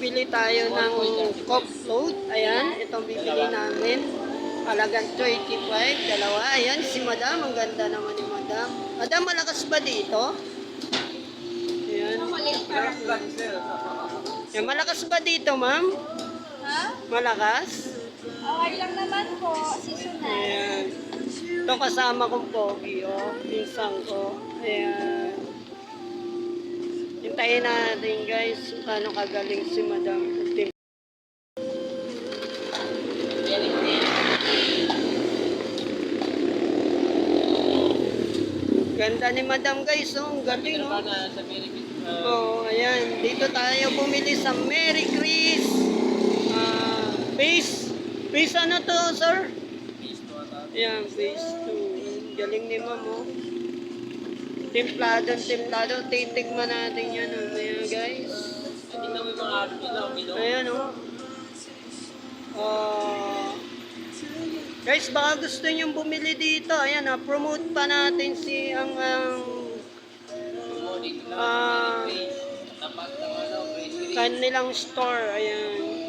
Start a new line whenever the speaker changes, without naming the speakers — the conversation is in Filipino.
bibili tayo ng coke float. Ayan, itong bibili namin. Halagang 25, dalawa. Ayan, si Madam. Ang ganda naman ni Madam. Madam, malakas ba dito? Ayan. Ayan, malakas ba dito, ma'am?
Ha?
Malakas?
Okay lang naman po. Seasonal.
Ayan. Ito kasama kong pogi, oh. Minsan ko. Ayan. Hintayin natin, guys, kung paano kagaling si Madam. Tim- Ganda ni Madam, guys, oh. Ang galing, oh. Oo, ayan. Dito tayo bumili sa Merry Chris. Ah, base. Base ano to, sir? Ayan, base 2. Galing ni ma'am, oh. Templado, templado. Titigman natin yan, oh. Ayan, guys. Ayan, oh. Ah, guys, baka gusto nyo bumili dito. Ayan, ah, promote pa natin si ang ang ah, kanilang store. Ayan. Ayan.